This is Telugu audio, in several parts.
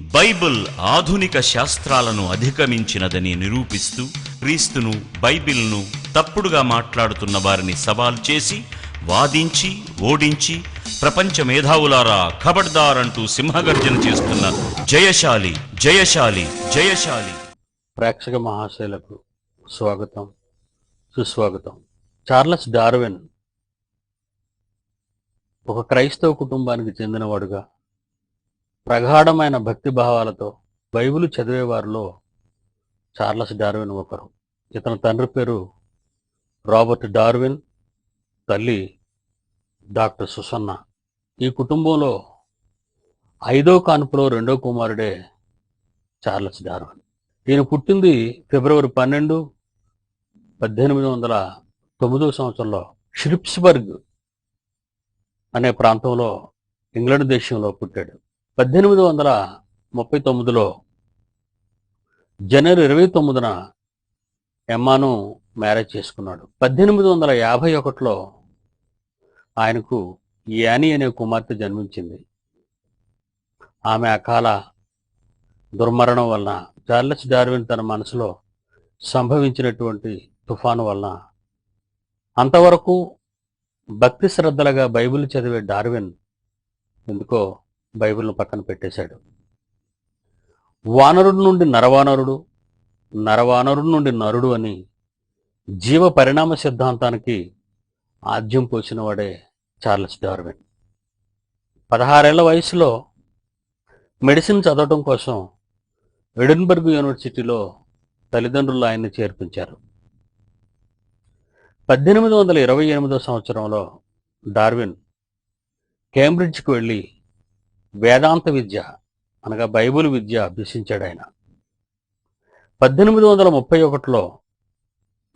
బైబిల్ ఆధునిక శాస్త్రాలను అధిగమించినదని నిరూపిస్తూ క్రీస్తును బైబిల్ను తప్పుడుగా మాట్లాడుతున్న వారిని సవాల్ చేసి వాదించి ఓడించి ప్రపంచ మేధావులారా ఖబర్దార్ అంటూ సింహగర్జన చేస్తున్న జయశాలి జయశాలి జయశాలి. ప్రేక్షక మహాశైలకు స్వాగతం సుస్వాగతం. చార్లెస్ డార్విన్ ఒక క్రైస్తవ కుటుంబానికి చెందినవాడుగా ప్రగాఢమైన భక్తి భావాలతో బైబిల్ చదివేవారిలో చార్లస్ డార్విన్ ఒకరు. ఇతని తండ్రి పేరు రాబర్ట్ డార్విన్ తల్లి డాక్టర్ సుసన్న. ఈ కుటుంబంలో ఐదో కాన్పులో రెండో కుమారుడే చార్లస్ డార్విన్. ఈయన పుట్టింది ఫిబ్రవరి పన్నెండు పద్దెనిమిది వందల తొమ్మిదో సంవత్సరంలో షిరిప్స్బర్గ్ అనే ప్రాంతంలో ఇంగ్లాండ్ దేశంలో పుట్టాడు. పద్దెనిమిది వందల ముప్పై తొమ్మిదిలో జనవరి ఇరవై తొమ్మిదిన ఎమ్మాను మ్యారేజ్ చేసుకున్నాడు. పద్దెనిమిది వందల యాభై ఒకటిలో ఆయనకు యాని అనే కుమార్తె జన్మించింది. ఆమె అకాల దుర్మరణం వలన చార్లెస్ డార్విన్ తన మనసులో సంభవించినటువంటి తుఫాను వలన అంతవరకు భక్తి శ్రద్ధలుగా బైబిల్ చదివే డార్విన్ ఎందుకో బైబిల్ను పక్కన పెట్టేశాడు. వానరుడు నుండి నరవానరుడు నరవానరుడు నుండి నరుడు అని జీవ పరిణామ సిద్ధాంతానికి ఆద్యం పోసిన వాడే చార్లెస్ డార్విన్. పదహారేళ్ళ వయసులో మెడిసిన్ చదవటం కోసం ఎడిన్బర్గ్ యూనివర్సిటీలో తల్లిదండ్రులు ఆయన్ని చేర్పించారు. పద్దెనిమిది వందల ఇరవై ఎనిమిదో సంవత్సరంలో డార్విన్ కేంబ్రిడ్జ్కి వెళ్ళి వేదాంత విద్య అనగా బైబిల్ విద్య అభ్యసించాడు ఆయన. పద్దెనిమిది వందల ముప్పై ఒకటిలో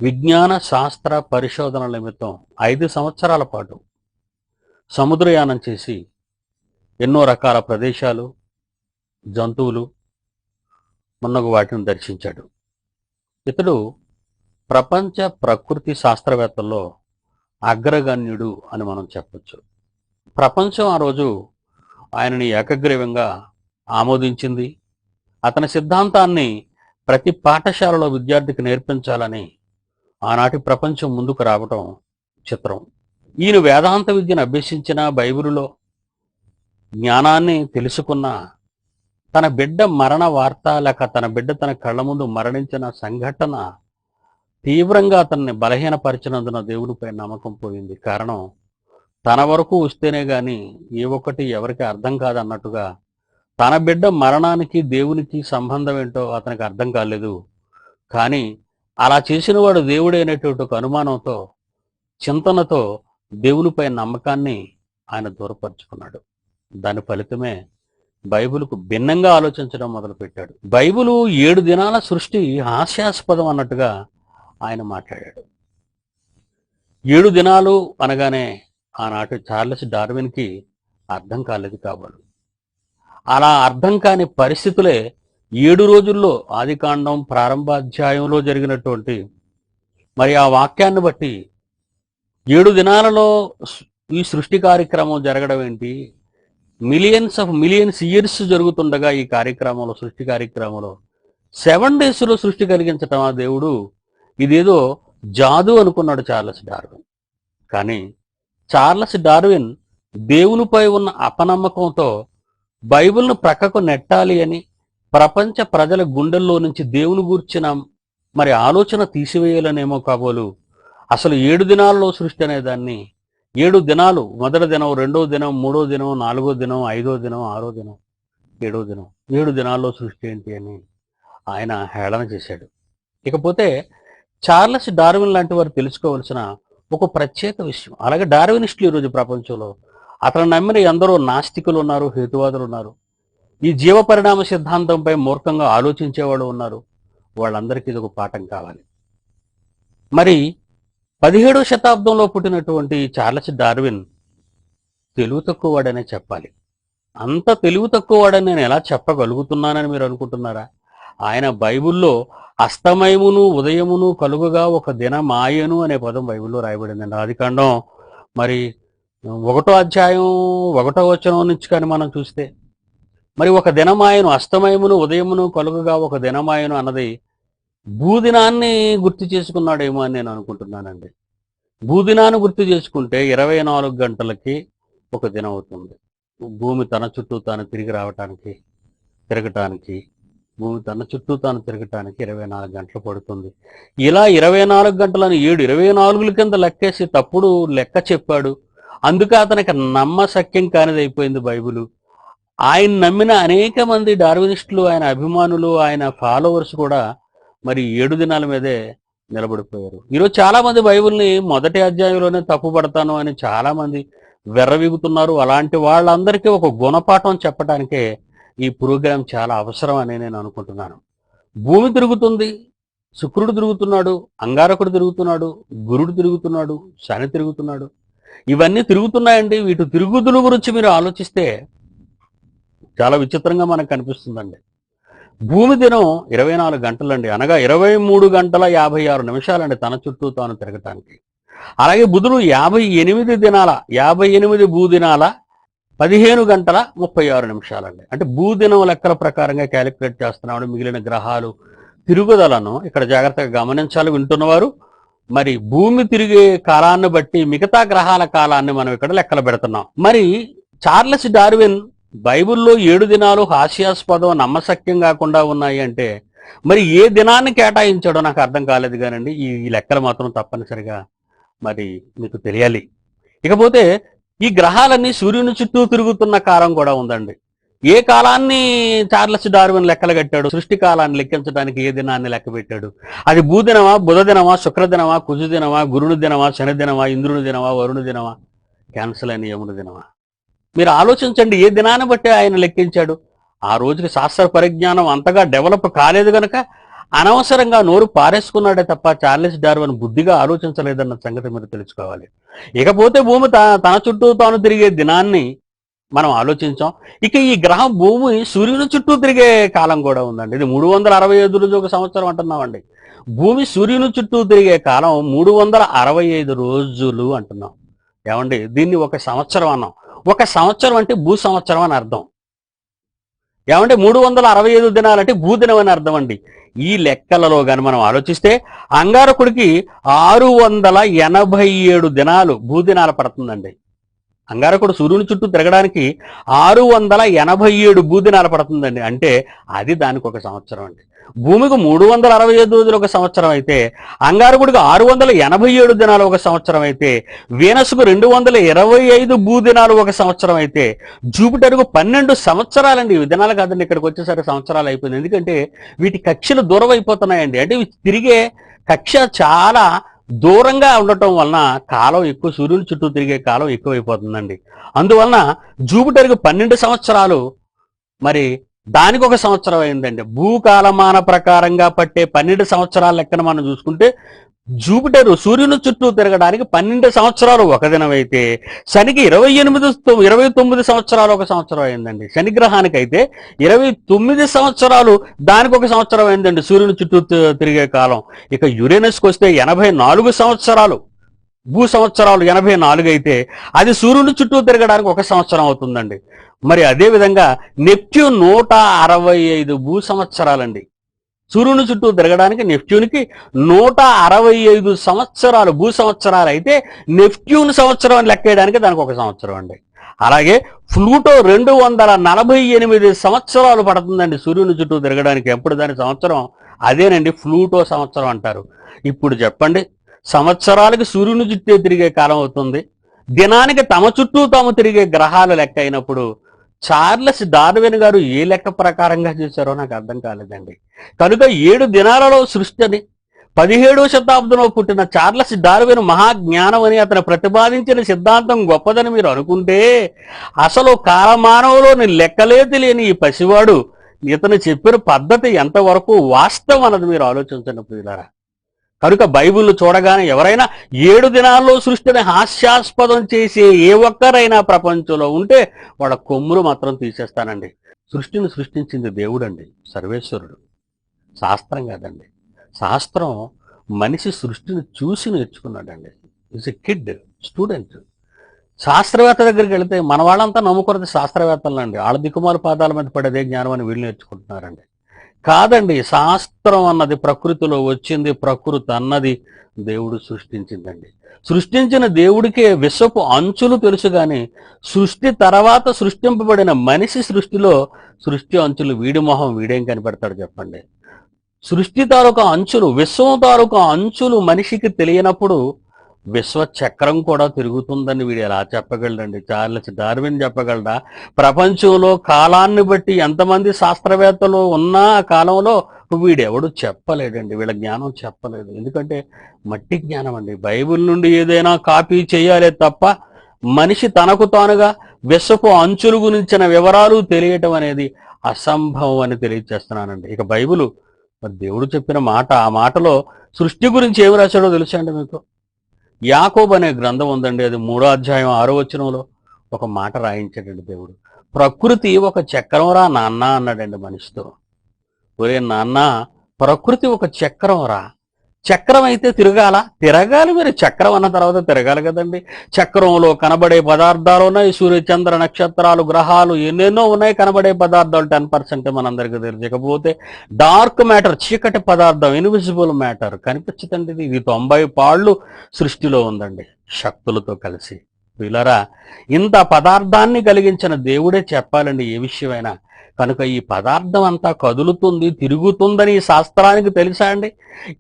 విజ్ఞాన శాస్త్ర పరిశోధనల నిమిత్తం ఐదు సంవత్సరాల పాటు సముద్రయానం చేసి ఎన్నో రకాల ప్రదేశాలు జంతువులు మున్నగు వాటిని దర్శించాడు. ఇతడు ప్రపంచ ప్రకృతి శాస్త్రవేత్తల్లో అగ్రగణ్యుడు అని మనం చెప్పచ్చు. ప్రపంచం ఆ రోజు ఆయనని ఏకగ్రీవంగా ఆమోదించింది. అతని సిద్ధాంతాన్ని ప్రతి పాఠశాలలో విద్యార్థికి నేర్పించాలని ఆనాటి ప్రపంచం ముందుకు రావటం చిత్రం. ఈయన వేదాంత విద్యను అభ్యసించిన బైబిలులో జ్ఞానాన్ని తెలుసుకున్న తన బిడ్డ మరణ వార్త లేక తన బిడ్డ తన కళ్ళ ముందు మరణించిన సంఘటన తీవ్రంగా అతన్ని బలహీనపరిచినందున దేవుడిపై నమ్మకం పోయింది. కారణం తన వరకు వస్తేనే గాని ఏ ఒక్కటి ఎవరికి అర్థం కాదన్నట్టుగా తన బిడ్డ మరణానికి దేవునికి సంబంధం ఏంటో అతనికి అర్థం కాలేదు. కానీ అలా చేసిన వాడు దేవుడే అనేటువంటి ఒక అనుమానంతో చింతనతో దేవునిపై నమ్మకాన్ని ఆయన దూరపరుచుకున్నాడు. దాని ఫలితమే బైబిల్కు భిన్నంగా ఆలోచించడం మొదలుపెట్టాడు. బైబిలు ఏడు దినాల సృష్టి హాస్యాస్పదం అన్నట్టుగా ఆయన మాట్లాడాడు. ఏడు దినాలు అనగానే ఆనాటి చార్లెస్ డార్విన్కి అర్థం కాలేదు కాబోలు. అలా అర్థం కాని పరిస్థితులే ఏడు రోజుల్లో ఆదికాండం ప్రారంభాధ్యాయంలో జరిగినటువంటి మరి ఆ వాక్యాన్ని బట్టి ఏడు దినాలలో ఈ సృష్టి కార్యక్రమం జరగడం ఏంటి? మిలియన్స్ ఆఫ్ మిలియన్స్ ఇయర్స్ జరుగుతుండగా ఈ కార్యక్రమంలో సృష్టి కార్యక్రమంలో సెవెన్ డేస్లో సృష్టి కలిగించటం ఆ దేవుడు ఇదేదో జాదు అనుకున్నాడు చార్లెస్ డార్విన్. కానీ చార్లెస్ డార్విన్ దేవునిపై ఉన్న అపనమ్మకంతో బైబిల్ను ప్రక్కకు నెట్టాలి అని ప్రపంచ ప్రజల గుండెల్లో నుంచి దేవుని గూర్చిన మరి ఆలోచన తీసివేయాలనేమో కాబోలు. అసలు ఏడు దినాల్లో సృష్టి అనే దాన్ని ఏడు దినాలు మొదటి దినం రెండో దినం మూడో దినం నాలుగో దినం ఐదో దినం ఆరో దినం ఏడో దినం ఏడు దినాల్లో సృష్టి ఏంటి అని ఆయన హేళన చేశాడు. ఇకపోతే చార్లెస్ డార్విన్ లాంటి వారు తెలుసుకోవాల్సిన ఒక ప్రత్యేక విషయం. అలాగే డార్వినిస్టులు ఈరోజు ప్రపంచంలో అతను నమ్మిన ఎందరో నాస్తికులు ఉన్నారు హేతువాదులు ఉన్నారు. ఈ జీవ పరిణామ సిద్ధాంతంపై మూర్ఖంగా ఆలోచించేవాళ్ళు ఉన్నారు. వాళ్ళందరికీ ఇది ఒక పాఠం కావాలి. మరి పదిహేడో శతాబ్దంలో పుట్టినటువంటి చార్లెస్ డార్విన్ తెలివి తక్కువవాడనే చెప్పాలి. అంత తెలివి తక్కువవాడని నేను ఎలా చెప్పగలుగుతున్నానని మీరు అనుకుంటున్నారా? ఆయన బైబిల్లో అస్తమయమును ఉదయమును కలుగుగా ఒక దిన మాయను అనే పదం బైబిల్లో రాయబడిందండి ఆదికాండం మరి ఒకటో అధ్యాయం ఒకటో వచనం నుంచి కానీ మనం చూస్తే మరి ఒక దినమాయను అస్తమయమును ఉదయమును కలుగుగా ఒక దినమాయను అన్నది భూదినాన్ని గుర్తు చేసుకున్నాడేమో అని నేను అనుకుంటున్నానండి. భూదినాన్ని గుర్తు చేసుకుంటే ఇరవై నాలుగు గంటలకి ఒక దినం అవుతుంది. భూమి తన చుట్టూ తాను తిరిగి రావటానికి తిరగటానికి భూమి తన చుట్టూ తాను తిరగటానికి ఇరవై నాలుగు గంటలు పడుతుంది. ఇలా ఇరవై నాలుగు గంటలను ఏడు ఇరవై నాలుగుల కింద లెక్కేసి తప్పుడు లెక్క చెప్పాడు. అందుకే అతనికి నమ్మశక్యం కానిదైపోయింది అయిపోయింది ఆయన నమ్మిన అనేక మంది డార్వినిస్టులు ఆయన అభిమానులు ఆయన ఫాలోవర్స్ కూడా మరి ఏడు దినాల మీదే నిలబడిపోయారు. ఈరోజు చాలా మంది బైబుల్ని మొదటి అధ్యాయంలోనే తప్పుపడతాను అని చాలా మంది అలాంటి వాళ్ళందరికీ ఒక గుణపాఠం చెప్పడానికే ఈ ప్రోగ్రాం చాలా అవసరం అని నేను అనుకుంటున్నాను. భూమి తిరుగుతుంది శుక్రుడు తిరుగుతున్నాడు అంగారకుడు తిరుగుతున్నాడు గురుడు తిరుగుతున్నాడు శని తిరుగుతున్నాడు. ఇవన్నీ తిరుగుతున్నాయండి. వీటి తిరుగుతుల గురించి మీరు ఆలోచిస్తే చాలా విచిత్రంగా మనకు కనిపిస్తుందండి. భూమి దినం ఇరవై నాలుగు గంటలండి. అనగా ఇరవై మూడు గంటల యాభై ఆరు నిమిషాలండి తన చుట్టూ తాను తిరగటానికి. అలాగే బుధుడు యాభై ఎనిమిది దినాల యాభై ఎనిమిది భూదినాల పదిహేను గంటల ముప్పై ఆరు నిమిషాలండి. అంటే భూదినం లెక్కల ప్రకారంగా క్యాలిక్యులేట్ చేస్తున్నాడు మిగిలిన గ్రహాలు తిరుగుదలను ఇక్కడ జాగ్రత్తగా గమనించాలి వింటున్నవారు. మరి భూమి తిరిగే కాలాన్ని బట్టి మిగతా గ్రహాల కాలాన్ని మనం ఇక్కడ లెక్కలు పెడుతున్నాం. మరి చార్లెస్ డార్విన్ బైబిల్లో ఏడు దినాలు హాస్యాస్పదం నమ్మశక్యం కాకుండా ఉన్నాయి అంటే మరి ఏ దినాన్ని కేటాయించాడో నాకు అర్థం కాలేదు కానండి. ఈ ఈ లెక్కలు మాత్రం తప్పనిసరిగా మరి మీకు తెలియాలి. ఇకపోతే ఈ గ్రహాలన్నీ సూర్యుని చుట్టూ తిరుగుతున్న కాలం కూడా ఉందండి. ఏ కాలాన్ని చార్లెస్ డార్విన్ లెక్కలు కట్టాడు? సృష్టి కాలాన్ని లెక్కించడానికి ఏ దినాన్ని లెక్క పెట్టాడు? అది భూదినమా బుధ దినమా కుజుదినమా కుజు దినమా గురుని దినమా శనిదినమా ఇంద్రుని దినమా వరుణు దినమా? క్యాన్సల్ అయిన యముని దినమా? మీరు ఆలోచించండి ఏ దినాన్ని బట్టి ఆయన లెక్కించాడు? ఆ రోజుకి శాస్త్ర పరిజ్ఞానం అంతగా డెవలప్ కాలేదు గనక అనవసరంగా నోరు పారేసుకున్నాడే తప్ప చార్లెస్ డార్విన్ బుద్ధిగా ఆలోచించలేదన్న సంగతి మీరు తెలుసుకోవాలి. ఇకపోతే భూమి తన తన చుట్టూ తాను తిరిగే దినాన్ని మనం ఆలోచించాం. ఇక ఈ గ్రహం భూమి సూర్యుని చుట్టూ తిరిగే కాలం కూడా ఉందండి. ఇది మూడు వందల అరవై ఐదు రోజు ఒక సంవత్సరం అంటున్నామండి. భూమి సూర్యుని చుట్టూ తిరిగే కాలం మూడు వందల అరవై ఐదు రోజులు అంటున్నాం. ఏమండి? దీన్ని ఒక సంవత్సరం అన్నాం. ఒక సంవత్సరం అంటే భూ సంవత్సరం అని అర్థం. ఏమంటే మూడు వందల అరవై ఐదు దినాలంటే భూదినం అని అర్థం అండి ఈ లెక్కలలో గాని మనం ఆలోచిస్తే అంగారకుడికి ఆరు వందల ఎనభై ఏడు దినాలు భూదినాలు పడుతుందండి. అంగారకుడు సూర్యుని చుట్టూ తిరగడానికి ఆరు వందల ఎనభై ఏడు భూదినాలు పడుతుందండి. అంటే అది దానికి ఒక సంవత్సరం అండి. భూమికి మూడు వందల అరవై ఐదు రోజులు ఒక సంవత్సరం అయితే అంగారకుడికి ఆరు వందల ఎనభై ఏడు దినాలు ఒక సంవత్సరం అయితే వీనస్కు రెండు వందల ఇరవై ఐదు భూదినాలు ఒక సంవత్సరం అయితే జూపిటర్కు పన్నెండు సంవత్సరాలండి. ఇవి దినాలు కాదండి ఇక్కడికి వచ్చేసరికి సంవత్సరాలు అయిపోయింది. ఎందుకంటే వీటి కక్షలు దూరం అయిపోతున్నాయండి. అంటే ఇవి తిరిగే కక్ష చాలా దూరంగా ఉండటం వలన కాలం ఎక్కువ సూర్యుని చుట్టూ తిరిగే కాలం ఎక్కువైపోతుందండి. అందువలన జూపిటర్కి పన్నెండు సంవత్సరాలు మరి దానికి ఒక సంవత్సరం అయిందండి. భూకాలమాన ప్రకారంగా పట్టే పన్నెండు సంవత్సరాల లెక్కన మనం చూసుకుంటే జూపిటర్ సూర్యుని చుట్టూ తిరగడానికి పన్నెండు సంవత్సరాలు ఒక దినం అయితే శనికి ఇరవై ఎనిమిది ఇరవై తొమ్మిది సంవత్సరాలు ఒక సంవత్సరం అయిందండి. శని గ్రహానికి అయితే ఇరవై తొమ్మిది సంవత్సరాలు దానికి ఒక సంవత్సరం అయిందండి సూర్యుని చుట్టూ తిరిగే కాలం. ఇక యురేనస్కి వస్తే ఎనభై నాలుగు సంవత్సరాలు. భూ సంవత్సరాలు ఎనభై నాలుగు అయితే అది సూర్యుని చుట్టూ తిరగడానికి ఒక సంవత్సరం అవుతుందండి. మరి అదే విధంగా నెప్ట్యూన్ నూట అరవై ఐదు భూ సంవత్సరాలండి సూర్యుని చుట్టూ తిరగడానికి నెప్ట్యూన్కి నూట అరవై ఐదు సంవత్సరాలు భూ సంవత్సరాలు అయితే నెప్ట్యూన్ సంవత్సరం లెక్కేయడానికి దానికి ఒక సంవత్సరం అండి. అలాగే ఫ్లూటో రెండు వందల నలభై ఎనిమిది సంవత్సరాలు పడుతుందండి సూర్యుని చుట్టూ తిరగడానికి. ఎప్పుడు దాని సంవత్సరం? అదేనండి ఫ్లూటో సంవత్సరం అంటారు. ఇప్పుడు చెప్పండి సంవత్సరాలకి సూర్యుని చుట్టూ తిరిగే కాలం అవుతుంది. దినానికి తమ చుట్టూ తాము తిరిగే గ్రహాలు లెక్క అయినప్పుడు చార్లెస్ డార్విన్ గారు ఏ లెక్క ప్రకారంగా చూశారో నాకు అర్థం కాలేదండి. కనుక ఏడు దినాలలో సృష్టి అని శతాబ్దంలో పుట్టిన చార్లెస్ డార్విన్ మహాజ్ఞానం అని అతను ప్రతిపాదించిన సిద్ధాంతం గొప్పదని మీరు అనుకుంటే అసలు కాలమానవులోని లెక్కలే తెలియని ఈ పసివాడు ఇతను చెప్పిన పద్ధతి ఎంతవరకు వాస్తవం అన్నది మీరు ఆలోచించండి ప్రియులారా. కనుక బైబిల్ చూడగానే ఎవరైనా ఏడు దినాల్లో సృష్టిని హాస్యాస్పదం చేసే ఏ ఒక్కరైనా ప్రపంచంలో ఉంటే వాళ్ళ కొమ్ములు మాత్రం తీసేస్తానండి. సృష్టిని సృష్టించింది దేవుడండి సర్వేశ్వరుడు. శాస్త్రం కాదండి. శాస్త్రం మనిషి సృష్టిని చూసి నేర్చుకున్నాడండి. ఇస్ ఎ కిడ్ స్టూడెంట్ శాస్త్రవేత్త దగ్గరికి వెళితే మన వాళ్ళంతా నమ్ముకున్నది శాస్త్రవేత్తలండి. వాళ్ళ దిక్కుమాల పాదాల మీద పడేదే జ్ఞానం అని వీళ్ళు నేర్చుకుంటున్నారండి. కాదండి శాస్త్రం అన్నది ప్రకృతిలో వచ్చింది ప్రకృతి అన్నది దేవుడు సృష్టించిందండి. సృష్టించిన దేవుడికే విశ్వపు అంచులు తెలుసు కానీ సృష్టి తర్వాత సృష్టింపబడిన మనిషి సృష్టిలో సృష్టి అంచులు వీడి మొహం వీడేం కనిపెడతాడు చెప్పండి. సృష్టి తాలూకా అంచులు విశ్వం తాలూకా అంచులు మనిషికి తెలియనప్పుడు విశ్వ చక్రం కూడా తిరుగుతుందని వీడు ఎలా చెప్పగలడండి? Charles Darwin చెప్పగలడా? ప్రపంచంలో కాలాన్ని బట్టి ఎంతమంది శాస్త్రవేత్తలు ఉన్నా ఆ కాలంలో వీడెవడు చెప్పలేడండి వీళ్ళ జ్ఞానం చెప్పలేదు. ఎందుకంటే మట్టి జ్ఞానం అండి. బైబిల్ నుండి ఏదైనా కాపీ చేయాలే తప్ప మనిషి తనకు తానుగా విశ్వకు అంచులు గురించిన వివరాలు తెలియటం అనేది అసంభవం అని తెలియజేస్తున్నానండి ఇక బైబిల్ దేవుడు చెప్పిన మాట ఆ మాటలో సృష్టి గురించి ఏమి రాశాడో తెలుసా అండి మీకు? యాకోబ్ అనే గ్రంథం ఉందండి అది మూడో అధ్యాయం ఆరో వచనంలో ఒక మాట రాయించాడండి దేవుడు. ప్రకృతి ఒక చక్రం రా నాన్న అన్నాడండి మనిషితో. ఒరే నాన్న ప్రకృతి ఒక చక్రం రా. చక్రం అయితే తిరగాల. తిరగాలి మీరు. చక్రం అన్న తర్వాత తిరగాలి కదండి. చక్రంలో కనబడే పదార్థాలు ఉన్నాయి. సూర్య చంద్ర నక్షత్రాలు గ్రహాలు ఎన్నెన్నో ఉన్నాయి. కనబడే పదార్థాలు టెన్ పర్సెంట్ మనందరికీ తెలియకపోతే డార్క్ మ్యాటర్ చీకటి పదార్థం ఇన్విజిబుల్ మ్యాటర్ కనిపించదండి ఇది. ఇది తొంభై పాళ్ళు సృష్టిలో ఉందండి. శక్తులతో కలిసి. వీళ్ళరా ఇంత పదార్థాన్ని కలిగించిన దేవుడే చెప్పాలండి ఏ విషయమైనా. కనుక ఈ పదార్థం అంతా కదులుతుంది తిరుగుతుందని శాస్త్రానికి తెలుసా అండి?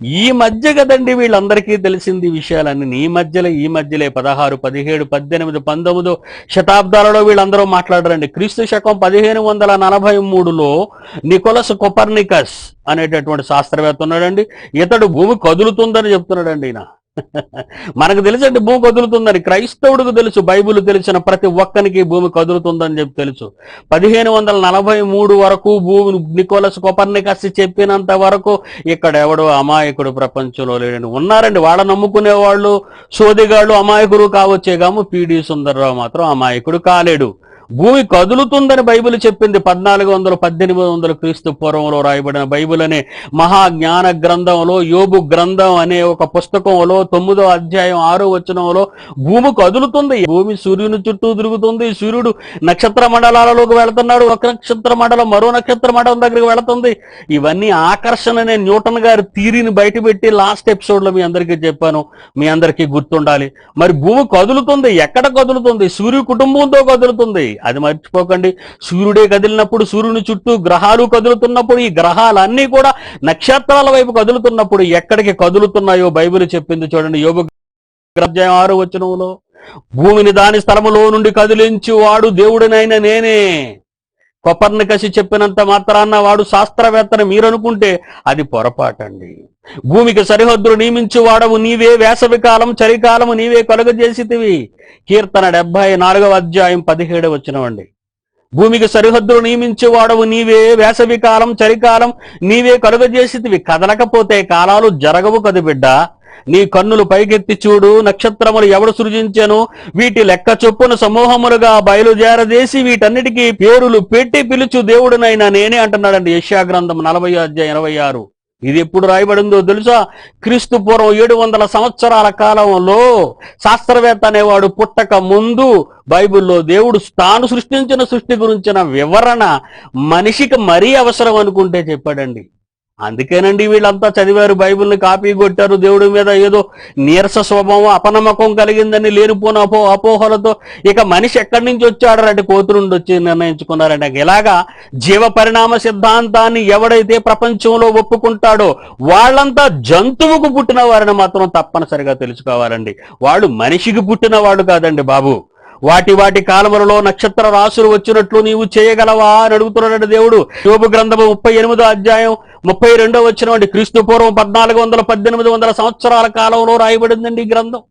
ఈ మధ్య కదండి వీళ్ళందరికీ తెలిసింది ఈ విషయాలన్నీ. ఈ మధ్యలో ఈ మధ్యలే పదహారు పదిహేడు పద్దెనిమిది పంతొమ్మిదో శతాబ్దాలలో వీళ్ళందరూ మాట్లాడరండి. క్రీస్తు శకం పదిహేను వందల నలభై మూడులో నికోలస్ కొపర్నికస్ అనేటటువంటి శాస్త్రవేత్త ఉన్నాడండి. ఇతడు భూమి కదులుతుందని చెప్తున్నాడండి ఈయన. మనకు తెలుసండి భూమి కదులుతుందని. క్రైస్తవుడికి తెలుసు బైబిల్ తెలిసిన ప్రతి ఒక్కరికి భూమి కదులుతుందని చెప్పి తెలుసు. పదిహేను వందల నలభై మూడు వరకు భూమి నికోలస్ కొపర్నికస్ చెప్పినంత వరకు ఇక్కడ ఎవడో అమాయకుడు ప్రపంచంలో లేడని ఉన్నారండి వాళ్ళ నమ్ముకునే వాళ్ళు సోదిగాళ్ళు అమాయకుడు కావచ్చే గాము పిడి సుందర్రావు మాత్రం అమాయకుడు కాలేడు. భూమి కదులుతుందని బైబిల్ చెప్పింది పద్నాలుగు వందల పద్దెనిమిది వందల క్రీస్తు పూర్వంలో రాయబడిన బైబిల్ అనే మహాజ్ఞాన గ్రంథంలో యోబు గ్రంథం అనే ఒక పుస్తకంలో తొమ్మిదో అధ్యాయం ఆరో వచనంలో భూమి కదులుతుంది. భూమి సూర్యుని చుట్టూ తిరుగుతుంది. సూర్యుడు నక్షత్ర మండలాలలోకి వెళుతున్నాడు. ఒక నక్షత్ర మండలం మరో నక్షత్ర మండలం దగ్గరికి వెళుతుంది. ఇవన్నీ ఆకర్షణ అనే న్యూటన్ గారి థీరీని బయటపెట్టి లాస్ట్ ఎపిసోడ్లో మీ అందరికీ చెప్పాను. మీ అందరికీ గుర్తుండాలి. మరి భూమి కదులుతుంది. ఎక్కడ కదులుతుంది? సూర్యు కుటుంబంతో కదులుతుంది. అది మర్చిపోకండి. సూర్యుడే కదిలినప్పుడు సూర్యుని చుట్టూ గ్రహాలు కదులుతున్నప్పుడు ఈ గ్రహాలన్నీ కూడా నక్షత్రాల వైపు కదులుతున్నప్పుడు ఎక్కడికి కదులుతున్నాయో బైబిల్ చెప్పింది చూడండి. యోగ గ్రంథం ఆరు వచనంలో భూమిని దాని స్థలములో నుండి కదిలించి వాడు దేవుడినైన నేనే. కొపర్నికసి చెప్పినంత మాత్రాన్న వాడు శాస్త్రవేత్తను మీరనుకుంటే అది పొరపాటండి. భూమికి సరిహద్దులు నియమించి వాడవు నీవే వేసవికాలం చలికాలము నీవే కలుగజేసితివి. కీర్తన డెబ్బై నాలుగవ అధ్యాయం పదిహేడు వచ్చినవండి భూమికి సరిహద్దులు నియమించి వాడవు నీవే వేసవికాలం చలికాలం నీవే కలుగజేసితివి. కదలకపోతే కాలాలు జరగవు కదు బిడ్డ. నీ కన్నులు పైకెత్తి చూడు నక్షత్రములు ఎవడు సృజించెను? వీటి లెక్క చొప్పున సమూహములుగా బయలుదేరదేసి వీటన్నిటికీ పేరులు పెట్టి పిలుచు దేవుడునైనా నేనే అంటున్నాడండి. యశాగ్రంథం నలభై అధ్యాయం ఇరవై ఆరు. ఇది ఎప్పుడు రాయబడిందో తెలుసా? క్రీస్తు పూర్వం ఏడు వందల సంవత్సరాల కాలంలో శాస్త్రవేత్త అనేవాడు పుట్టక ముందు బైబిల్లో దేవుడు తాను సృష్టించిన సృష్టి గురించిన వివరణ మనిషికి మరీ అవసరం అనుకుంటే చెప్పాడండి. అందుకేనండి వీళ్ళంతా చదివారు బైబిల్ని కాపీ కొట్టారు దేవుడి మీద ఏదో నీరస స్వభావం అపనమ్మకం కలిగిందని లేనిపోని అపో అపోహలతో ఇక మనిషి ఎక్కడి నుంచి వచ్చాడు అంటే నుండి వచ్చి నిర్ణయించుకున్నారంటే ఇలాగా జీవ పరిణామ సిద్ధాంతాన్ని ఎవడైతే ప్రపంచంలో ఒప్పుకుంటాడో వాళ్ళంతా జంతువుకు పుట్టిన వారిని మాత్రం తప్పనిసరిగా తెలుసుకోవాలండి. వాళ్ళు మనిషికి పుట్టిన వాళ్ళు కాదండి బాబు. వాటి వాటి కాలములలో నక్షత్ర రాసులు వచ్చినట్లు నీవు చేయగలవా అని అడుగుతున్నాడు దేవుడు. యోబు గ్రంథము ముప్పై ఎనిమిదో అధ్యాయం ముప్పై రెండో వచ్చిన క్రీస్తు పూర్వం పద్నాలుగు వందల పద్దెనిమిది వందల సంవత్సరాల కాలంలో రాయబడిందండి ఈ గ్రంథం.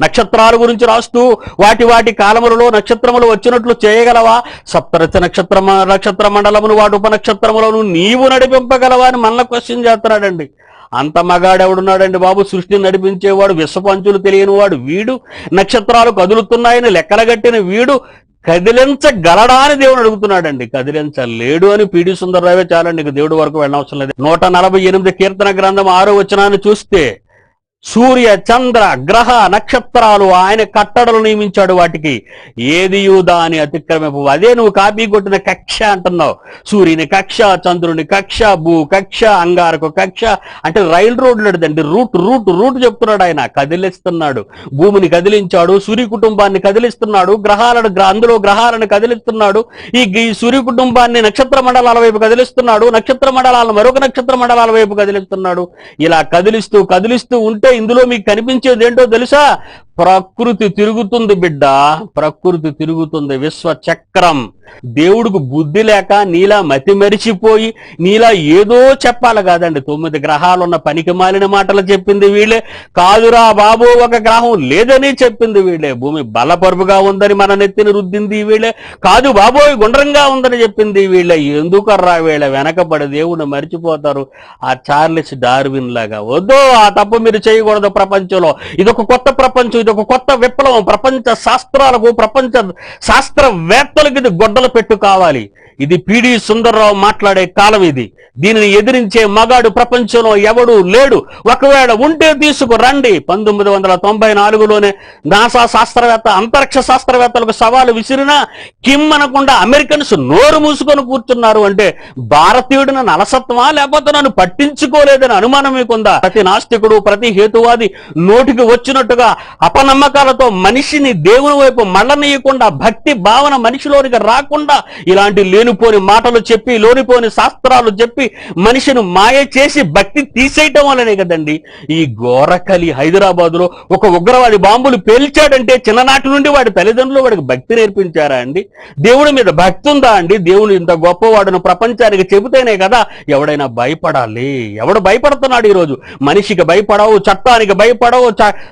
నక్షత్రాల గురించి రాస్తూ వాటి వాటి కాలములలో నక్షత్రములు వచ్చినట్లు చేయగలవా? సప్తరచ నక్షత్ర నక్షత్ర మండలమును వాటి ఉపనక్షత్రములను నీవు నడిపింపగలవా అని మళ్ళీ క్వశ్చన్ చేస్తున్నాడండి. అంత మగాడెవడున్నాడండి బాబు? సృష్టిని నడిపించేవాడు విశ్వపంచులు తెలియనివాడు వీడు. నక్షత్రాలు కదులుతున్నాయని లెక్కలగట్టిన వీడు కదిలించగలడా అని దేవుడు అడుగుతున్నాడండి. కదిలించలేడు అని పీడి సుందరరావే చాలండి. ఇక దేవుడి వరకు వెళ్ళనవసరం లేదు. నూట నలభై ఎనిమిది కీర్తన గ్రంథం ఆరో వచనాన్ని చూస్తే సూర్య చంద్ర గ్రహ నక్షత్రాలు ఆయన కట్టడలు నియమించాడు వాటికి. ఏది దాని అతిక్రమింపు. అదే నువ్వు కాపీ కొట్టిన కక్ష అంటున్నావు. సూర్యుని కక్ష చంద్రుని కక్ష భూ కక్ష అంగారకు కక్ష. అంటే రైలు రోడ్ నడిదండి. రూట్ రూట్ రూట్ చెప్తున్నాడు ఆయన. కదిలిస్తున్నాడు. భూమిని కదిలించాడు. సూర్య కుటుంబాన్ని కదిలిస్తున్నాడు. గ్రహాలను అందులో గ్రహాలను కదిలిస్తున్నాడు. ఈ ఈ సూర్య కుటుంబాన్ని నక్షత్ర మండలాల వైపు కదిలిస్తున్నాడు. నక్షత్ర మండలాలను మరొక నక్షత్ర మండలాల వైపు కదిలిస్తున్నాడు. ఇలా కదిలిస్తూ కదిలిస్తూ ఉంటే ఇందులో మీకు కనిపించేది ఏంటో తెలుసా? ప్రకృతి తిరుగుతుంది బిడ్డ. ప్రకృతి తిరుగుతుంది విశ్వ చక్రం దేవుడికి బుద్ధి లేక నీలా మతి మరిచిపోయి నీలా ఏదో చెప్పాలి కాదండి. తొమ్మిది గ్రహాలున్న పనికి మాలిన మాటలు చెప్పింది వీళ్ళే. కాదురా బాబు ఒక గ్రహం లేదని చెప్పింది వీళ్ళే. భూమి బలపరుపుగా ఉందని మన నెత్తిని రుద్దింది వీళ్ళే. కాదు బాబోయ్ గుండ్రంగా ఉందని చెప్పింది వీళ్ళే. ఎందుకర్రా వీళ్ళ వెనకబడి దేవుని మర్చిపోతారు? ఆ చార్లెస్ డార్విన్ లాగా. వద్దు ఆ తప్పు మీరు చేయకూడదు ప్రపంచంలో. ఇదొక కొత్త ప్రపంచం ఇదొక కొత్త విప్లవం. ప్రపంచ శాస్త్రాలకు ప్రపంచ శాస్త్రవేత్తలకు ఇది గొడ్డలు పెట్టు కావాలి. ఇది పిడి సుందర్రావు మాట్లాడే కాలం ఇది. దీనిని ఎదిరించే మగాడు ప్రపంచంలో ఎవడు లేడు. ఒకవేళ ఉంటే తీసుకురండి. పంతొమ్మిది వందల తొంభై నాలుగులోనే నాసా శాస్త్రవేత్త అంతరిక్ష శాస్త్రవేత్తలకు సవాలు విసిరినా కిమ్ అనకుండా అమెరికన్స్ నోరు మూసుకొని కూర్చున్నారు అంటే భారతీయుడు నన్ను అలసత్వమా లేకపోతే నన్ను పట్టించుకోలేదని అనుమానం మీకుందా? ప్రతి నాస్తికుడు ప్రతి హేతువాది నోటికి వచ్చినట్టుగా అపనమ్మకాలతో మనిషిని దేవుని వైపు మళ్ళనీయకుండా భక్తి భావన మనిషిలోనికి రాకుండా ఇలాంటి లేని లేనిపోని మాటలు చెప్పి లోనిపోని శాస్త్రాలు చెప్పి మనిషిని మాయ చేసి భక్తి తీసేయటం వల్లనే కదండి. ఈ గోరకలి హైదరాబాద్లో ఒక ఉగ్రవాది బాంబులు పేల్చాడంటే చిన్ననాటి నుండి వాడి తల్లిదండ్రులు వాడికి భక్తి నేర్పించారా అండి? దేవుడి మీద భక్తి ఉందా అండి? దేవుడు ఇంత గొప్పవాడును ప్రపంచానికి చెబితేనే కదా ఎవడైనా భయపడాలి. ఎవడు భయపడుతున్నాడు ఈరోజు? మనిషికి భయపడవు చట్టానికి భయపడవు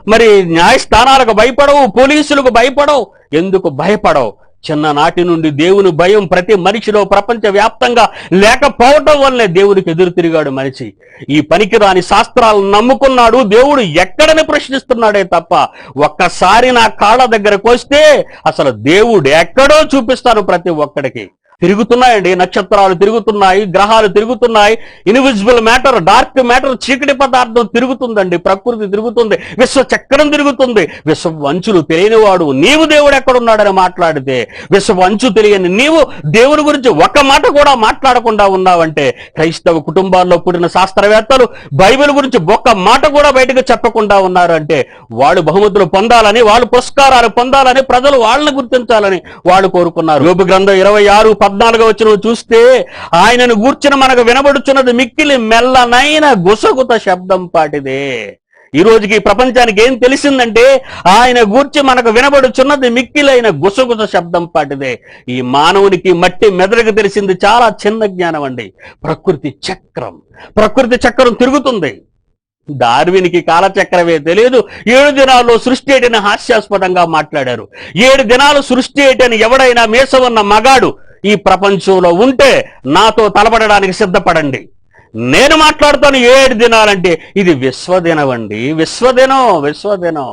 మరి న్యాయస్థానాలకు భయపడవు పోలీసులకు భయపడవు. ఎందుకు భయపడవు? చిన్ననాటి నుండి దేవుని భయం ప్రతి మనిషిలో ప్రపంచ వ్యాప్తంగా లేకపోవటం వల్లే దేవునికి ఎదురు తిరిగాడు మనిషి. ఈ పనికిరాని శాస్త్రాలను నమ్ముకున్నాడు. దేవుడు ఎక్కడని ప్రశ్నిస్తున్నాడే తప్ప ఒక్కసారి నా కాళ్ళ దగ్గరకు వస్తే అసలు దేవుడు ఎక్కడో చూపిస్తాను ప్రతి ఒక్కడికి. తిరుగుతున్నాయండి నక్షత్రాలు తిరుగుతున్నాయి గ్రహాలు తిరుగుతున్నాయి. ఇన్విజిబుల్ మ్యాటర్ డార్క్ మ్యాటర్ చీకటి పదార్థం తిరుగుతుందండి ప్రకృతి తిరుగుతుంది విశ్వ చక్రం తిరుగుతుంది. విశ్వ అంచులు తెలియనివాడు నీవు దేవుడు ఎక్కడున్నాడని మాట్లాడితే విశ్వ వంచు తెలియని నీవు దేవుని గురించి ఒక మాట కూడా మాట్లాడకుండా ఉన్నావంటే క్రైస్తవ కుటుంబాల్లో పుట్టిన శాస్త్రవేత్తలు బైబిల్ గురించి ఒక్క మాట కూడా బయటకు చెప్పకుండా ఉన్నారు అంటే వాళ్ళు బహుమతులు పొందాలని వాళ్ళు పురస్కారాలు పొందాలని ప్రజలు వాళ్ళని గుర్తించాలని వాళ్ళు కోరుకున్నారు. యోబు గ్రంథం ఇరవై ఆరు పద్నాలుగో వచ్చిన చూస్తే ఆయనను గూర్చిన మనకు వినబడుచున్నది మిక్కిలి మెల్లనైన గుసగుత శబ్దం పాటిదే. ఈ రోజుకి ప్రపంచానికి ఏం తెలిసిందంటే ఆయన గూర్చి మనకు వినబడుచున్నది మిక్కిలైన గుసగుస శబ్దం పాటిదే. ఈ మానవునికి మట్టి మెదడుకు తెలిసింది చాలా చిన్న జ్ఞానం అండి. ప్రకృతి చక్రం. ప్రకృతి చక్రం తిరుగుతుంది. డార్విన్కి కాలచక్రమే తెలియదు. ఏడు దినాల్లో సృష్టి ఏటని హాస్యాస్పదంగా మాట్లాడారు. ఏడు దినాలు సృష్టి ఏటని ఎవడైనా మేసవన్న మగాడు ఈ ప్రపంచంలో ఉంటే నాతో తలపడడానికి సిద్ధపడండి. నేను మాట్లాడుతాను ఏడు దినాలంటే ఇది విశ్వదినం అండి. విశ్వదినం విశ్వదినం.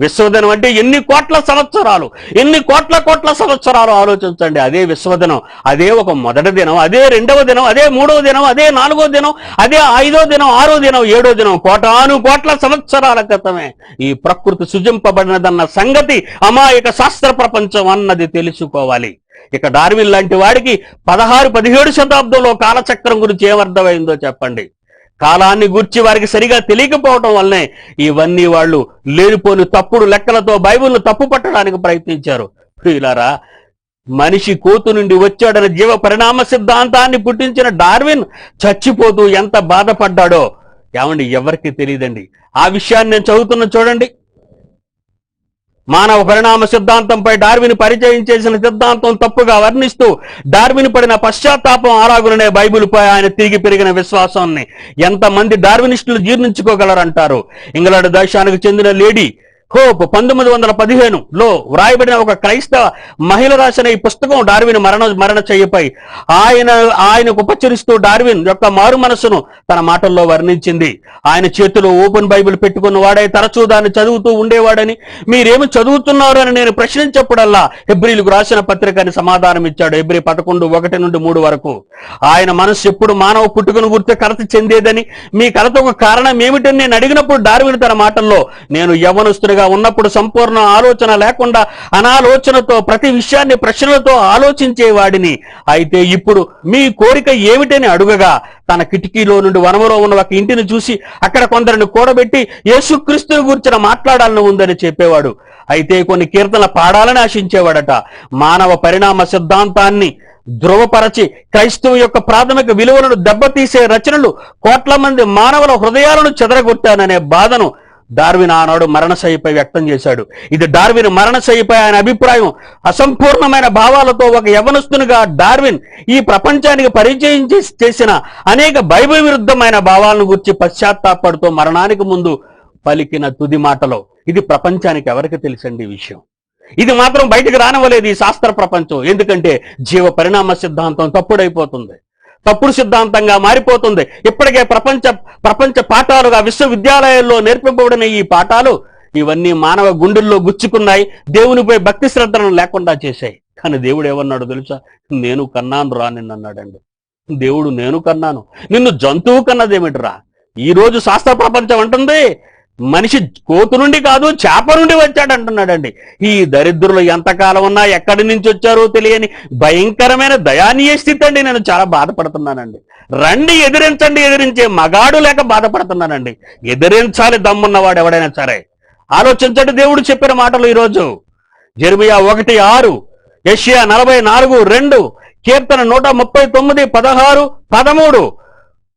విశ్వదినం అంటే ఎన్ని కోట్ల సంవత్సరాలు ఎన్ని కోట్ల కోట్ల సంవత్సరాలు ఆలోచించండి. అదే విశ్వదినం అదే ఒక మొదటి దినం అదే రెండవ దినం అదే మూడవ దినం అదే నాలుగో దినం అదే ఐదో దినం ఆరో దినం ఏడో దినం కోటాను కోట్ల సంవత్సరాల క్రితమే ఈ ప్రకృతి సృజింపబడినదన్న సంగతి అమాయక శాస్త్ర ప్రపంచం అన్నది తెలుసుకోవాలి. ఇక డార్విన్ లాంటి వాడికి పదహారు పదిహేడు శతాబ్దంలో కాలచక్రం గురించి ఏమర్థమైందో చెప్పండి. కాలాన్ని గూర్చి వారికి సరిగా తెలియకపోవటం వల్లనే ఇవన్నీ వాళ్ళు లేనిపోని తప్పుడు లెక్కలతో బైబిల్ను తప్పు పట్టడానికి ప్రయత్నించారు. ప్రియులారా మనిషి కోతు నుండి వచ్చాడని జీవ పరిణామ సిద్ధాంతాన్ని పుట్టించిన డార్విన్ చచ్చిపోతూ ఎంత బాధపడ్డాడో ఏమండి ఎవరికి తెలియదండి. ఆ విషయాన్ని నేను చదువుతున్న చూడండి. మానవ పరిణామ సిద్ధాంతంపై డార్విన్ పరిచయం చేసిన సిద్ధాంతం తప్పుగా వర్ణిస్తూ డార్విన్ పడిన పశ్చాత్తాపం ఆరాగులనే బైబిల్పై ఆయన తిరిగి పెరిగిన విశ్వాసాన్ని. ఎంతమంది డార్వినిస్టులు జీర్ణించుకోగలరంటారు? ఇంగ్లాండ్ దేశానికి చెందిన లేడీ హోప్ పంతొమ్మిది వందల పదిహేను లో వ్రాయబడిన ఒక క్రైస్తవ మహిళ రాసిన ఈ పుస్తకం డార్విన్ మరణ మరణ చెయ్యపై ఆయన ఆయనకు ఉపచరిస్తూ డార్విన్ యొక్క మారు మనసును తన మాటల్లో వర్ణించింది. ఆయన చేతిలో ఓపెన్ బైబిల్ పెట్టుకున్న వాడే తరచూ దాన్ని చదువుతూ ఉండేవాడని మీరేమి చదువుతున్నారు అని నేను ప్రశ్నించప్పుడల్లా హెబ్రిలకు రాసిన పత్రికని సమాధానం ఇచ్చాడు హెబ్రి పదకొండు ఒకటి నుండి మూడు వరకు. ఆయన మనసు ఎప్పుడు మానవ పుట్టుకను గుర్తు కలత చెందేదని మీ కలతకు ఒక కారణం ఏమిటని నేను అడిగినప్పుడు డార్విన్ తన మాటల్లో నేను యవనస్తుడిగా ఉన్నప్పుడు సంపూర్ణ ఆలోచన లేకుండా అనాలోచనతో ప్రతి విషయాన్ని ప్రశ్నలతో ఆలోచించేవాడిని అయితే ఇప్పుడు మీ కోరిక ఏమిటని అడుగగా తన కిటికీలో నుండి వనములో ఉన్న ఒక ఇంటిని చూసి అక్కడ కొందరిని కూడబెట్టి యేసుక్రీస్తుని గురించిన మాట్లాడాలని ఉందని చెప్పేవాడు. అయితే కొన్ని కీర్తన పాడాలని ఆశించేవాడట. మానవ పరిణామ సిద్ధాంతాన్ని ధృవపరచి క్రైస్తవం యొక్క ప్రాథమిక విలువలను దెబ్బతీసే రచనలు కోట్ల మంది మానవుల హృదయాలను చెదరగొట్టాననే బాధను డార్విన్ ఆనాడు మరణశయ్యపై వ్యక్తం చేశాడు. ఇది డార్విన్ మరణశయ్యపై ఆయన అభిప్రాయం. అసంపూర్ణమైన భావాలతో ఒక యవనస్తునిగా డార్విన్ ఈ ప్రపంచానికి పరిచయం చేసిన అనేక బైబిల్ విరుద్ధమైన భావాలను గురించి పశ్చాత్తాపడుతూ మరణానికి ముందు పలికిన తుది మాటలో ఇది ప్రపంచానికి ఎవరికి తెలిసండి ఈ విషయం? ఇది మాత్రం బయటకు రానివ్వలేదు ఈ శాస్త్ర ప్రపంచం. ఎందుకంటే జీవ పరిణామ సిద్ధాంతం తప్పుడైపోతుంది. తప్పుడు సిద్ధాంతంగా మారిపోతుంది. ఇప్పటికే ప్రపంచ ప్రపంచ పాఠాలుగా విశ్వవిద్యాలయాల్లో నేర్పింపబడిన ఈ పాఠాలు ఇవన్నీ మానవ గుండెల్లో గుచ్చుకున్నాయి. దేవునిపై భక్తి శ్రద్ధలను లేకుండా చేశాయి. కానీ దేవుడు ఏమన్నాడు తెలుసా? నేను కన్నాను రా నిన్నన్నాడండి దేవుడు నేను కన్నాను. నిన్ను జంతువు కన్నదేమిటిరా? ఈ రోజు శాస్త్ర ప్రపంచం అంటుంది మనిషి కోతు నుండి కాదు చేప నుండి వచ్చాడు అంటున్నాడండి. ఈ దరిద్రులు ఎంతకాలం ఉన్నా ఎక్కడి నుంచి వచ్చారో తెలియని భయంకరమైన దయానీయ స్థితి అండి నేను చాలా బాధపడుతున్నానండి. రండి ఎదిరించండి ఎదిరించే మగాడు లేక బాధపడుతున్నానండి. ఎదిరించాలి దమ్మున్నవాడు ఎవడైనా సరే. ఆలోచించండి దేవుడు చెప్పిన మాటలు ఈరోజు. జెర్మియా ఒకటి ఆరు ఏషియా నలభై నాలుగు రెండు కీర్తన నూట ముప్పై తొమ్మిది పదహారు పదమూడు.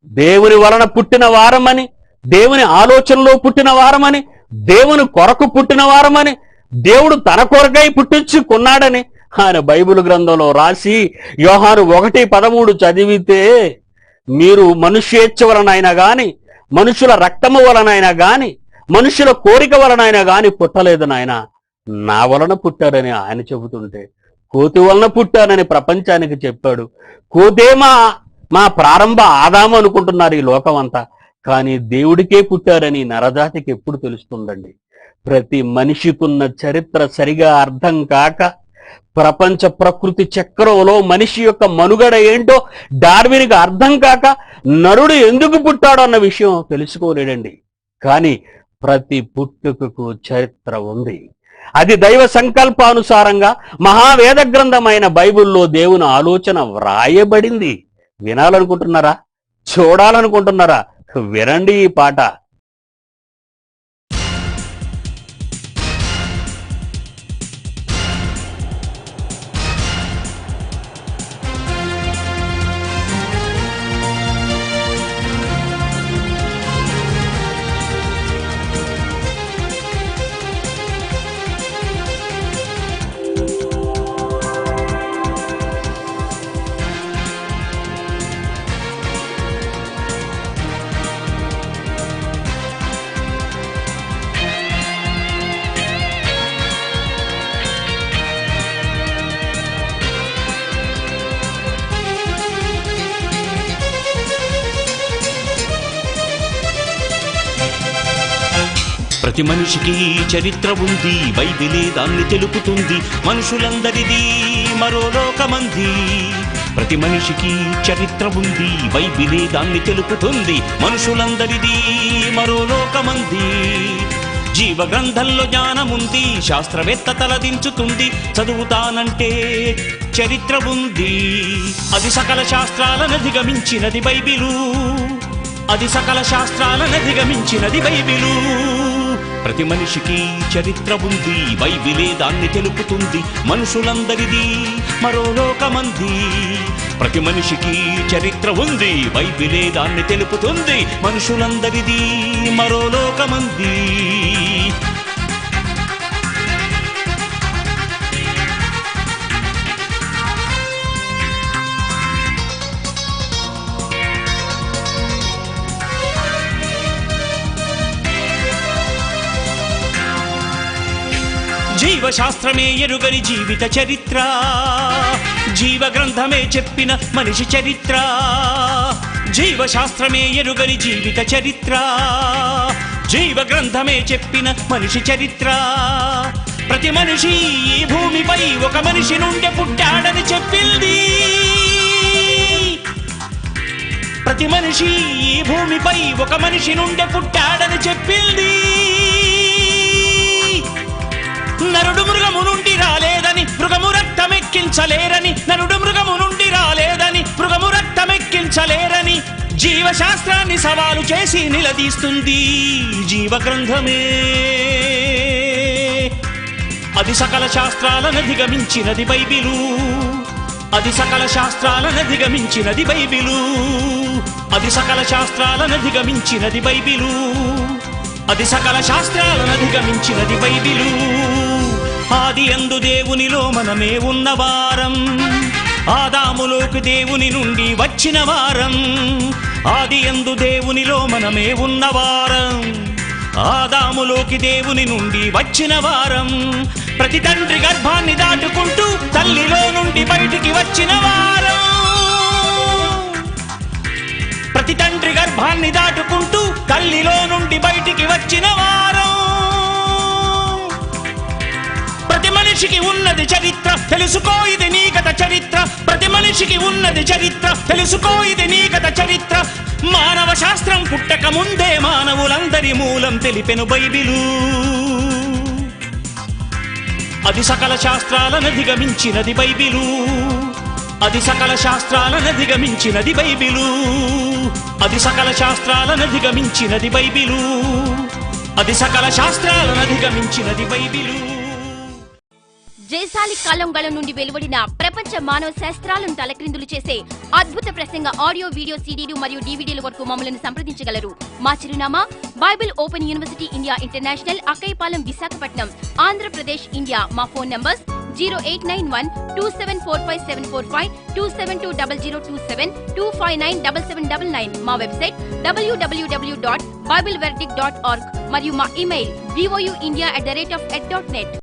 దేవుని వలన పుట్టిన వారమని దేవుని ఆలోచనలో పుట్టిన వారమని దేవుని కొరకు పుట్టిన వారమని దేవుడు తన కొరకై పుట్టించుకున్నాడని ఆయన బైబిల్ గ్రంథంలో రాసి యోహాను ఒకటి పదమూడు చదివితే మీరు మనుష్యేచ్ఛ వలనైనా గాని మనుషుల రక్తము వలనైనా గాని మనుషుల కోరిక వలనైనా గాని పుట్టలేదు నాయన. నా వలన పుట్టారని ఆయన చెబుతుంటే కోతి వలన పుట్టానని ప్రపంచానికి చెప్పాడు. కోతే మా మా ప్రారంభ ఆదాము అనుకుంటున్నారు ఈ లోకం అంతా కానీ దేవుడికే పుట్టారని నరజాతికి ఎప్పుడు తెలుస్తుందండి. ప్రతి మనిషికున్న చరిత్ర సరిగా అర్థం కాక ప్రపంచ ప్రకృతి చక్రంలో మనిషి యొక్క మనుగడ ఏంటో డార్విన్కి అర్థం కాక నరుడు ఎందుకు పుట్టాడో అన్న విషయం తెలుసుకోలేడండి. కానీ ప్రతి పుట్టుకకు చరిత్ర ఉంది. అది దైవ సంకల్పానుసారంగా మహావేద గ్రంథమైన బైబిల్లో దేవుని ఆలోచన వ్రాయబడింది. వినాలనుకుంటున్నారా? చూడాలనుకుంటున్నారా? వినండి ఈ పాట. ప్రతి మనిషికి చరిత్ర ఉంది బైబిలే దాన్ని తెలుపుతుంది. మనుషులందరిది మరో లోకమంది. ప్రతి మనిషికి చరిత్ర ఉంది బైబిలే దాన్ని తెలుపుతుంది. మనుషులందరిది మరో లోకమంది. జీవ గ్రంథంలో జ్ఞానముంది శాస్త్రవేత్త తలదించుతుంది. చదువుతానంటే చరిత్ర ఉంది. అది సకల శాస్త్రాలను అధిగమించినది బైబిలు. అది సకల శాస్త్రాలను అధిగమించినది బైబిలు. ప్రతి మనిషికి చరిత్ర ఉంది బైబిలే దాన్ని తెలుపుతుంది మనుషులందరిది మరో లోకమంది. ప్రతి మనిషికి చరిత్ర ఉంది బైబిలే దాన్ని తెలుపుతుంది మనుషులందరిది మరో లోకమంది. జీవశాస్త్రమే ఎరుగని జీవిత చరిత్ర. జీవ గ్రంథమే చెప్పిన మనిషి చరిత్ర. జీవశాస్త్రమే ఎరుగని జీవిత చరిత్ర. జీవ గ్రంథమే చెప్పిన మనిషి చరిత్ర. ప్రతి మనిషి ఈ భూమిపై ఒక మనిషి నుండి పుట్టాడని చెప్పింది. ప్రతి మనిషి ఈ భూమిపై ఒక మనిషి నుండి పుట్టాడని చెప్పింది. నరుడు మృగము నుండి రాలేదని మృగము రక్తమెక్కించలేరని నరుడు మృగము నుండి రాలేదని మృగము రక్తమెక్కించలేరని జీవశాస్త్రాన్ని సవాలు చేసి నిలదీస్తుంది జీవ గ్రంథమే అది సకల శాస్త్రాలను అధిగమించినది బైబిలు. అది సకల శాస్త్రాలను అధిగమించినది బైబిలు. అది సకల శాస్త్రాలను అధిగమించినది బైబిలు. అది సకల శాస్త్రాలను అధిగమించినది బైబిలు. ఆది ఎందు దేవునిలో మనమే ఉన్నవారం. ఆదాములోకి దేవుని నుండి వచ్చిన వారం. ఆది ఎందు దేవునిలో మనమే ఉన్నవారం. ఆదాములోకి దేవుని నుండి వచ్చిన వారం. ప్రతి తండ్రి గర్భాన్ని దాటుకుంటూ తల్లిలో నుండి బయటికి వచ్చిన వారం. ప్రతి తండ్రి గర్భాన్ని దాటుకుంటూ తల్లిలో నుండి బయటికి వచ్చిన వారం. మనిషికి ఉన్నది చరిత్ర. తెలుసుకో ఇది నీ గత చరిత్ర. ప్రతి మనిషికి ఉన్నది చరిత్ర. తెలుసుకో ఇది నీ గత చరిత్ర. మానవ శాస్త్రం పుట్టక ముందే మానవులందరి మూలం తెలిపెను బైబిలు. అది సకల శాస్త్రాలనధిగమించినది బైబిలు. అది సకల శాస్త్రాలనధిగమించినది బైబిలు. అది సకల శాస్త్రాలనధిగమించినది బైబిలు. అది సకల శాస్త్రాలను అధిగమించినది బైబిలు. జయశాలి కాలంగళ నుండి వెలువడిన ప్రపంచ మానవ శాస్త్రాలను తలక్రిందులు చేసే అద్భుత ప్రసంగ ఆడియో వీడియో సీడీలు మరియు డీవీడీల వరకు మమ్మల్ని సంప్రదించగలరు. మా చిరునామా Bible Open University India International Akkayyapalem Visakhapatnam Andhra Pradesh India. మా phone numbers zero eight nine one two seven four five seven four five two seven two double zero two seven two five nine double seven double nine. మా website W W W dot bible dot org. మరియు మా email V O U India at the rate of at dot net